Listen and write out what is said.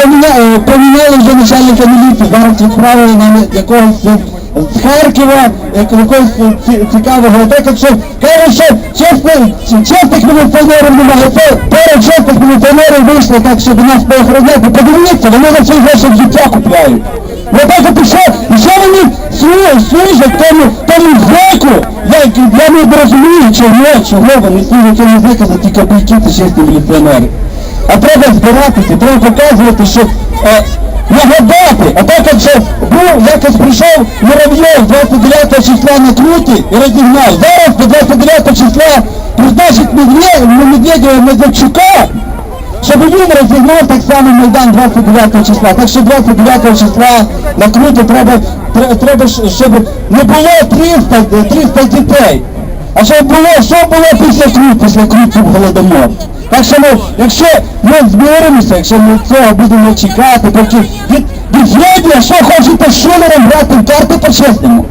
поміняли, поміняли вже начальника міліції, зараз відправили на якогось е, з Харкова, якогось е, цікавого. Так от що кажуть, що чесних міліціонерів немає. Перед чесних міліціонерів вийшло так, щоб нас поохороняти. Подивіться, вони за цей гроші життя купляють. Ну так що, що вони служать, тому, тому зеку, як я не розумію, чого, чого вони служать цьому зеку за ті копійки та чесні міліціонери. А треба збиратися, треба показувати, що е, нагадати. А так от що був, якось прийшов Муравйов 29 числа на Круті і розігнав. Зараз до 29 числа призначить Медведєва, Медведєва Медведчука, щоб він розігнав так само Майдан 29 числа. Так що 29 числа на Круті треба, треба, щоб не було 300, 300 дітей. А що було, що було після крут, після крутів голодомор. Так що ми, якщо ми зберемося, якщо ми цього будемо чекати, поки від, від що хочете з шулером грати в карти по-чесному.